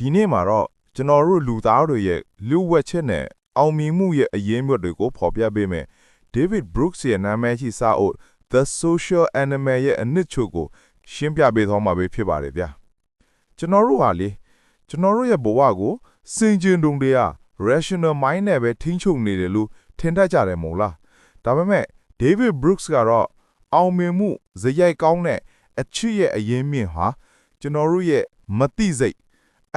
ဒီနေ့မှာတော့ကျွန်တော်တို့လူသားတွေရဲ့လူဝက်ချက်နဲ့အောင်မြင်မှုရဲ့အရင်းမြစ်တွေကိုဖော်ပြပေးမယ် David Brooks ရဲ့နာမည်ရှိစာအုပ် The Social Animal ရဲ့အနှစ်ချုပ်ကိုရှင်းပြပေးသွားမှာပဲဖြစ်ပါတယ်ဗျာကျွန်တော်တို့ဟာလေကျွန်တော်တို့ရဲ့ဘဝကိုစင်ကြင်တုံတွေက rational mind နဲ့ပဲထိန်းချုပ်နေတယ်လို့ထင်တတ်ကြတယ်မို့လားဒါပေမဲ့ David Brooks ကတော့အောင်မြင်မှုဇယိုက်ကောင်းတဲ့အချစ်ရဲ့အရင်းမြစ်ဟာကျွန်တော်တို့ရဲ့မတိစိတ်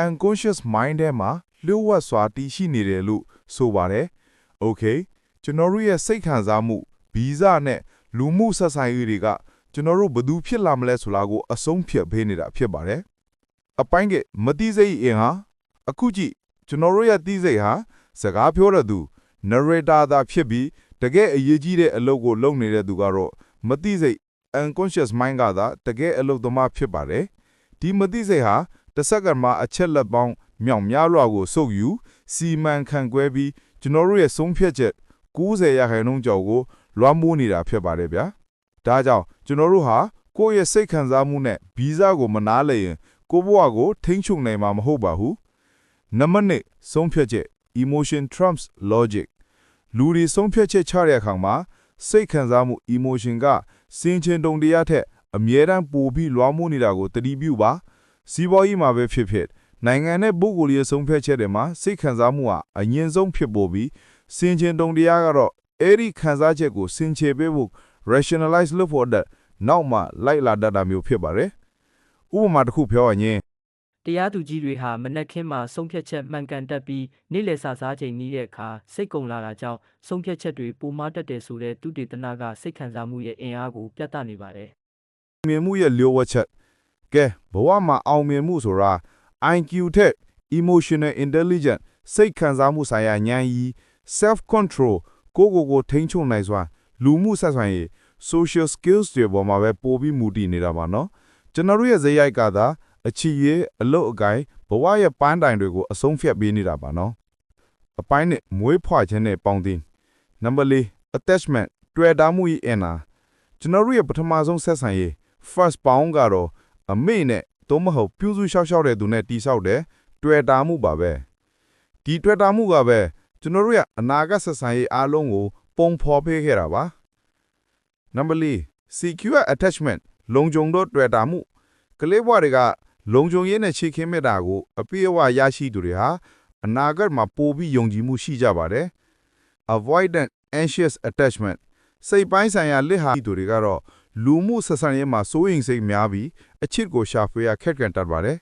unconscious mind ထဲမှာလျှို့ဝှက်စွာတည်ရှိနေတယ်လို့ဆိုပါတယ်။ Okay ကျွန်တော်တို့ရဲ့စိတ်ခံစားမှုဗီဇနဲ့လူမှုဆက်ဆံရေးတွေကကျွန်တော်တို့ဘယ်သူဖြစ်လာမလဲဆိုတာကိုအဆုံးဖြတ်ပေးနေတာဖြစ်ပါတယ်။အပိုင်းကမတိစိတ်အင်ဟာအခုကြည့်ကျွန်တော်တို့ရဲ့တိစိတ်ဟာစကားပြောတဲ့သူ narrator သာဖြစ်ပြီးတကယ်အရေးကြီးတဲ့အလုပ်ကိုလုပ်နေတဲ့သူကတော့မတိစိတ် unconscious mind ကသာတကယ်အလုပ်သမားဖြစ်ပါတယ်။ဒီမတိစိတ်ဟာ တစ်စက္ကန့်မှာအချက်လက်ပေါင်းမြောက်များလွှာကိုစုပ်ယူစီမံခန့်ခွဲပြီးကျွန်တော်တို့ရဲ့ဆုံးဖြတ်ချက်90ရာခိုင်နှုန်းကျော်ကိုလွှမ်းမိုးနေတာဖြစ်ပါတယ်ဗျာ။ဒါကြောင့်ကျွန်တော်တို့ဟာကိုယ့်ရဲ့စိတ်ခံစားမှုနဲ့ဗီဇကိုမနာလဲရင်ကိုယ့်ဘဝကိုထိန်းချုပ်နိုင်မှာမဟုတ်ပါဘူး။နံပါတ်1ဆုံးဖြတ်ချက် emotion trumps logic လူတွေဆုံးဖြတ်ချက်ချတဲ့အခါမှာစိတ်ခံစားမှု emotion ကစင်ချင်တုံတရားထက်အမြဲတမ်းပိုပြီးလွှမ်းမိုးနေတာကိုတတိပြုပါ စီးပွားရေးမှာပဲဖြစ်ဖြစ်နိုင်ငံနဲ့ပုဂ္ဂိုလ်ရေးဆုံးဖြတ်ချက်တွေမှာစိတ်ခံစားမှုဟာအရင်ဆုံးဖြစ်ပေါ်ပြီးစင်ချင်တုံတရားကတော့အဲ့ဒီခံစားချက်ကိုစင်ချေပေးဖို့ rationalize လုပ်ဖို့အတွက်နောက်မှလိုက်လာတတ်တာမျိုးဖြစ်ပါတယ်ဥပမာတစ်ခုပြောရရင်တရားသူကြီးတွေဟာမနက်ခင်းမှာဆုံးဖြတ်ချက်မှန်ကန်တတ်ပြီးနေ့လယ်စာစားချိန်နီးတဲ့အခါစိတ်ကုံလာတာကြောင့်ဆုံးဖြတ်ချက်တွေပိုမားတတ်တယ်ဆိုတဲ့သူတေသနာကစိတ်ခံစားမှုရဲ့အင်အားကိုပြသနေပါတယ်မြင်မှုရဲ့လျှို့ဝှက်ချက် ကဲဘဝမှာအောင်မြင်မှုဆိုတာ IQ ထက် emotional intelligence စိတ်ခံစားမှုဆိုင်ရာဉာဏ်ရည် self control ကိုယ့်ကိုယ်ကိုထိန်းချုပ်နိုင်စွာလူမှုဆက်ဆံရေး social skills တွေပေါ်မှာပဲပိုပြီးမူတည်နေတာပါနော်ကျွန်တော်တို့ရဲ့ဇယိုက်ကသာအချီရေးအလုတ်အကိုင်းဘဝရဲ့ပန်းတိုင်တွေကိုအဆုံးဖြတ်ပေးနေတာပါနော်အပိုင်းနဲ့မွေးဖွားခြင်းနဲ့ပေါင်းတင် number 4 attachment တွေ့တာမှုရဲ့အနာကျွန်တော်တို့ရဲ့ပထမဆုံးဆက်ဆံရေး first bound ကတော့ အမေနဲ့သို့မဟုတ်ပြုစုရှောက်ရှောက်တဲ့သူနဲ့တိဆောက်တဲ့တွေ့တာမှုပါပဲဒီတွေ့တာမှုကပဲကျွန်တော်တို့ရဲ့အနာဂတ်ဆက်ဆံရေးအားလုံးကို ပုံဖော်ပေးခဲ့တာပါ number 4 secure attachment လုံခြုံတော့တွေ့တာမှုကလေးဘွားတွေကလုံခြုံရေးနဲ့ချေခင်းမြတ်တာကို အပြည့်အဝရရှိသူတွေဟာအနာဂတ်မှာပိုပြီးယုံကြည်မှုရှိကြပါတယ် avoidant anxious attachment စိတ်ပိုင်းဆိုင်ရာလက်ဟာသူတွေကတော့လူမှုဆက်ဆံရေးမှာစိုးရိမ်စိတ်များပြီး အချစ်ကိုရှာဖွေရခက်ကန်တတ်ပါတယ်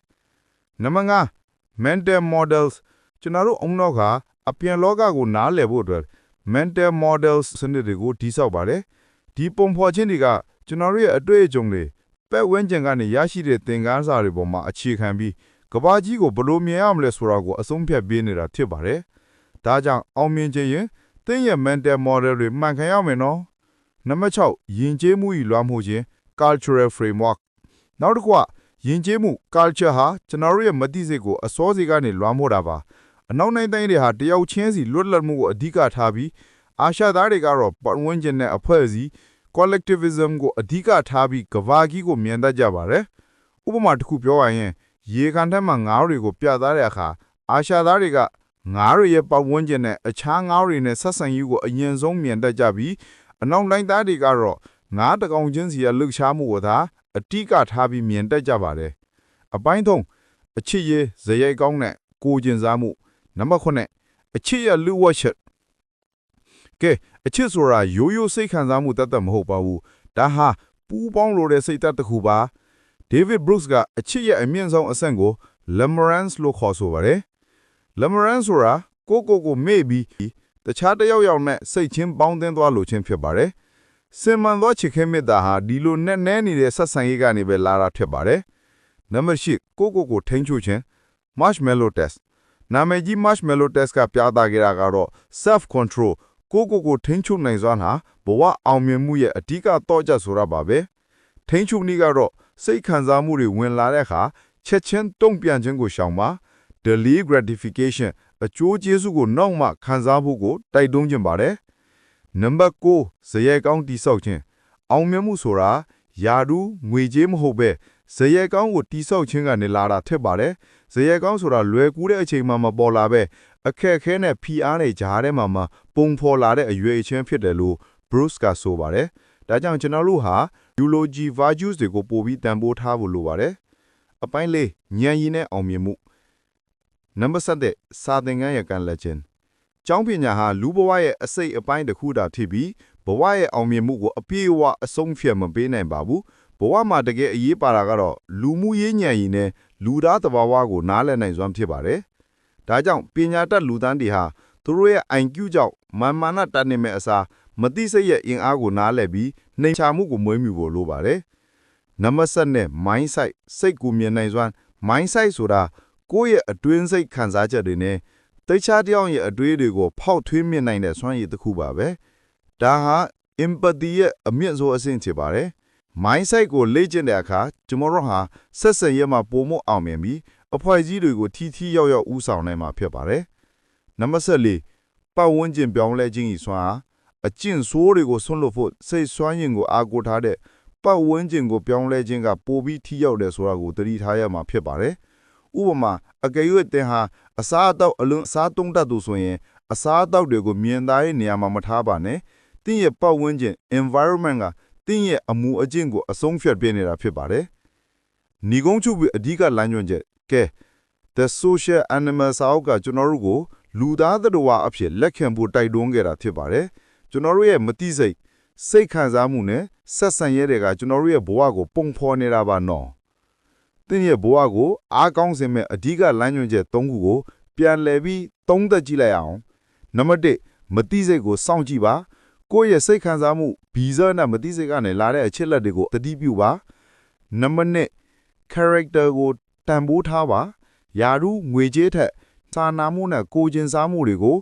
နံပါတ်5 mental models ကျွန်တော်တို့အုံတော့ကအပြင်လောကကိုနားလည်ဖို့အတွက် mental models စနစ်တွေကိုတိစောက်ပါတယ်ဒီပုံဖော်ခြင်းတွေကကျွန်တော်တို့ရဲ့အတွေ့အကြုံတွေပတ်ဝန်းကျင်ကနေရရှိတဲ့သင်ခန်းစာတွေပေါ်မှာအခြေခံပြီးကဘာကြီးကိုဘယ်လိုမြင်ရမလဲဆိုတာကိုအဆုံးဖြတ်ပေးနေတာဖြစ်ပါတယ်ဒါကြောင့်အောင်မြင်ခြင်းရင်သင်ရဲ့ mental model တွေမှန်ကန်ရမယ်နော်နံပါတ်6ယဉ်ကျေးမှုဤလွှမ်းမိုးခြင်း cultural framework နောက်တစ်ခုကယဉ်ကျေးမှု culture ဟာကျွန်တော်တို့ရဲ့မသိစိတ်ကိုအစောစီကနေလွှမ်းမိုးတာပါအနောက်နိုင်ငံတိုင်းတွေဟာတယောက်ချင်းစီလွတ်လပ်မှုကိုအဓိကထားပြီးအာရှသားတွေကတော့ပတ်ဝန်းကျင်နဲ့အဖွဲ့အစည်း collectivism ကိုအဓိကထားပြီးကဘာကြီးကိုမြင်တတ်ကြပါတယ်ဥပမာတစ်ခုပြောရရင်ရေကန်ထက်မှာငါးတွေကိုပြသတဲ့အခါအာရှသားတွေကငါးတွေရဲ့ပတ်ဝန်းကျင်နဲ့အခြားငါးတွေနဲ့ဆက်ဆံရေးကိုအရင်ဆုံးမြင်တတ်ကြပြီးအနောက်တိုင်းသားတွေကတော့ငါးတကောင်ချင်းစီရဲ့လှုပ်ရှားမှုကိုသာ အတိကထားပြီးမြင်တတ်ကြပါတယ်။အပိုင်းသုံးအချစ်ရေးဇယိုက်ကောင်းတဲ့ကိုကျင်စားမှုနံပါတ်9အချစ်ရလူဝတ်ချက်ကဲအချစ်ဆိုတာရိုးရိုးစိတ်ခံစားမှုတတ်တတ်မဟုတ်ပါဘူး။ဒါဟာပူးပေါင်းလို့တဲ့စိတ်သက်တစ်ခုပါ။ David Brooks ကအချစ်ရဲ့အမြင့်ဆုံးအဆင့်ကို Lemerance လို့ခေါ်ဆိုပါတယ်။ Lemerance ဆိုတာကိုကိုကိုမေ့ပြီးတခြားတစ်ယောက်ယောက်နဲ့စိတ်ချင်းပေါင်းသင်းသွားလို့ချင်းဖြစ်ပါတယ်။ စင်မှန်သောချစ်ခင်မေတ္တာဟာဒီလိုနဲ့နဲနေတဲ့ဆက်ဆံရေးကနေပဲလာတာဖြစ်ပါတယ်။နံပါတ်၈ကိုကိုကိုထိန်းချုပ်ခြင်း marshmallow test နာမည်ကြီး marshmallow test ကပြသခဲ့တာကတော့ self control ကိုကိုကိုထိန်းချုပ်နိုင်စွမ်းဟာဘဝအောင်မြင်မှုရဲ့အဓိကတော့ချက်ဆိုတာပါပဲ။ထိန်းချုပ်နည်းကတော့စိတ်ခံစားမှုတွေဝင်လာတဲ့အခါချက်ချင်းတုံ့ပြန်ခြင်းကိုရှောင်ပါ delay gratification အကျိုးကျေးဇူးကိုနောက်မှခံစားဖို့ကိုတိုက်တွန်းခြင်းပါတယ် နံပါတ်9ဇယက်ကောင်းတိဆောက်ခြင်းအောင်မြင်မှုဆိုတာယာဒူးငွေကြေးမဟုတ်ပဲဇယေကောင်းကိုတိဆောက်ခြင်းကနေလာတာထက်ပါတယ်ဇယေကောင်းဆိုတာလွယ်ကူတဲ့အချိန်မှမပေါ်လာပဲအခက်အခဲနဲ့ဖီအားနဲ့ဂျားထဲမှာမှပုံဖော်လာတဲ့အရွေအချင်းဖြစ်တယ်လို့ Bruce ကဆိုပါတယ်ဒါကြောင့်ကျွန်တော်တို့ဟာ eulogy virtues တွေကိုပို့ပြီးတန်ဖိုးထားဖို့လိုပါတယ်အပိုင်းလေးဉာဏ်ရည်နဲ့အောင်မြင်မှုနံပါတ်7စာသင်ခန်းရကန်လက်ချင်း ကျောင်းပညာဟာလူဘဝရဲ့အစိတ်အပိုင်းတစ်ခုတာဖြစ်ပြီးဘဝရဲ့အောင်မြင်မှုကိုအပြည့်အဝအဆုံးဖြတ်မပေးနိုင်ပါဘူးဘဝမှာတကယ်အရေးပါတာကတော့လူမှုရေးဉာဏ်ရည်နဲ့လူသားတဘာဝကိုနားလည်နိုင်စွမ်းဖြစ်ပါတယ်ဒါကြောင့်ပညာတတ်လူသားတွေဟာသူတို့ရဲ့ IQ ကြောင့်မာမာနတတ်နေမဲ့အစားမသိစိတ်ရဲ့အင်အားကိုနားလည်ပြီးနှိမ်ချမှုကိုမွေးမြူဖို့လိုပါတယ်နံပါတ်7နဲ့ mindset စိတ်ကိုမြင်နိုင်စွမ်း mindset ဆိုတာကိုယ့်ရဲ့အတွင်းစိတ်ခံစားချက်တွေနဲ့ တခြားတစ်ယောက်ရဲ့အတွေးတွေကိုဖောက်ထွင်းမြင်နိုင်တဲ့စွမ်းရည်တစ်ခုပါပဲဒါဟာ empathy ရဲ့အမြင့်ဆုံးအဆင့်ဖြစ်ပါတယ် mindset ကိုလေ့ကျင့်တဲ့အခါကျွန်တော်တို့ဟာဆက်ဆံရေးမှာပုံမအောင်မြင်ပြီးအဖွဲ့အစည်းတွေကိုထီထီရောက်ရောက်ဦးဆောင်နိုင်မှာဖြစ်ပါတယ်နံပါတ်14ပတ်ဝန်းကျင်ပြောင်းလဲခြင်းဤစွမ်းအားအကျင့်ဆိုးတွေကိုဆွန့်လွတ်ဖို့စိတ်စွမ်းရည်ကိုအားကိုးထားတဲ့ပတ်ဝန်းကျင်ကိုပြောင်းလဲခြင်းကပိုပြီးထိရောက်တယ်ဆိုတာကိုသတိထားရမှာဖြစ်ပါတယ် ဥပမာအကယ်၍တင်ဟာအစားအသောက်အလွန်အစားသုံးတတ်သူဆိုရင်အစားအသောက်တွေကိုမြင်သားရဲ့နေရာမှာမထားပါနဲ့။တင်းရဲ့ပတ်ဝန်းကျင် environment ကတင်းရဲ့အမူအကျင့်ကိုအဆုံးဖြတ်ပေးနေတာဖြစ်ပါတယ်။ညီကုန်းချုပ်ပြီးအဓိကလမ်းညွှန်ချက်ကဲ The Social Animal စာအုပ်ကကျွန်တော်တို့ကိုလူသားသတ္တဝါအဖြစ်လက်ခံဖို့တိုက်တွန်းခဲ့တာဖြစ်ပါတယ်။ကျွန်တော်တို့ရဲ့မတိစိတ်စိတ်ခံစားမှုနဲ့ဆက်ဆံရတဲ့ကကျွန်တော်တို့ရဲ့ဘဝကိုပုံဖော်နေတာပါနော်။ တင်းရဲ့ဘဝကိုအားကောင်းစေမဲ့အဓိကလမ်းညွှန်ချက်၃ခုကို ပြန်လည်ပြီးသုံးသက်ကြည့်လိုက်အောင်။နံပါတ်1မတိစိတ်ကိုစောင့်ကြည့်ပါ။ကိုယ့်ရဲ့စိတ်ခံစားမှုဗီဇနဲ့မတိစိတ်ကနေလာတဲ့အချက်လက်တွေကိုသတိပြုပါ။နံပါတ်2 character ကိုတန်ဖိုးထားပါ။ယာရုငွေကြေးထက်စာနာမှုနဲ့ကိုယ်ကျင်စားမှုတွေကို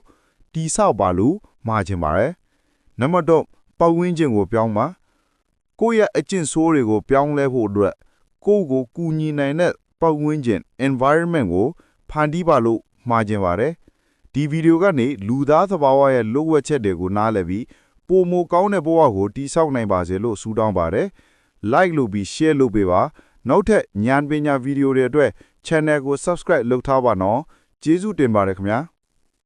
တိဆောက်ပါလို့မှာချင်ပါတယ်။နံပါတ်3ပတ်ဝန်းကျင်ကိုပြောင်းပါ။ကိုယ့်ရဲ့အကျင့်ဆိုးတွေကိုပြောင်းလဲဖို့အတွက် ကိုယ့်ကိုကူညီနိုင်တဲ့ပတ်ဝန်းကျင် environment ကိုဖန်တီးပါလို့မှာချင်ပါတယ်။ဒီဗီဒီယိုကနေလူသားသဘာဝရဲ့လိုအပ်ချက်တွေကိုနားလည်ပြီးပုံမကောင်းတဲ့ဘဝကိုတိဆောက်နိုင်ပါစေလို့ဆုတောင်းပါတယ်။ like လုပ်ပြီး share လုပ်ပေးပါ။နောက်ထပ်ဉာဏ်ပညာဗီဒီယိုတွေအတွက် channel ကို subscribe လုပ်ထားပါနော်။ကျေးဇူးတင်ပါတယ်ခင်ဗျာ။